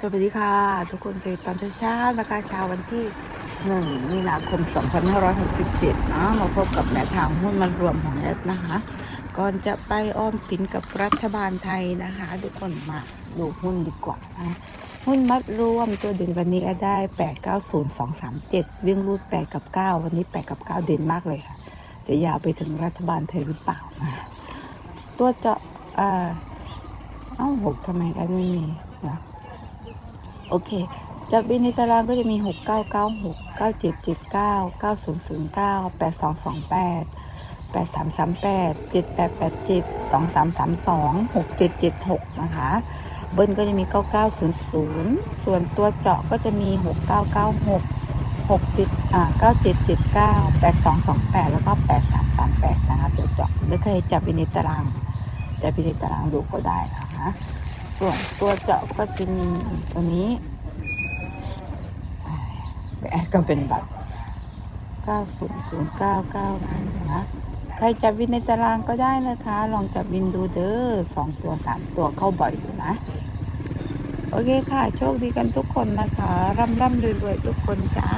สวัสดีค่ะ ทุกคนสวัสดีตอนเช้าๆนะคะเช้าวันที่1มีนาคม 2567นะมาพบกับแนวทางหุ้นมันรวมของแอดนะคะ ก่อนจะไปออมสินกับรัฐบาลไทยนะคะ ทุกคนมาดูหุ้นดีกว่านะหุ้นมัดรวมตัวเด่นวันนี้แอดได้ 890237 วิ่งรูด 8 กับ 9 วันนี้ 8 กับ 9 เด่นมากเลยค่ะ จะยาวไปถึงรัฐบาลไทยหรือเปล่า ตัวเจาะเอ่อเอ้าหกทำไมแอดไม่มีนะ โอเค จากบินในตารางก็จะมี 6 9 9 6 9 7 7 9 9 0 0 9 8 2 2 8 8 3 3 8 7 8 8 7 2 3 3 2 6 7 7 6 นะคะ เบิ้ลก็จะมี 99 0 0 ส่วนตัวเจาะก็จะมี 6 9 9 6 6 7อ่า9 7 7 9 8 2 2 8 แล้วก็ 8 3 3 8 นะคะตัวเจาะหรือเคยจับบินในตารางจับบินในตารางดูก็ได้นะคะ ส่วนตัวเจาะก็จะมีตัวนี้แอดก็เป็นแบบ900999นะใครจับวินในตารางก็ได้นะคะ ลองจับวินดูเด้อสองตัวสามตัวเข้าบ่อยอยู่นะ โอเคค่ะ โชคดีกันทุกคนนะคะ ร่ำร่ำรวยๆทุกคนจ้า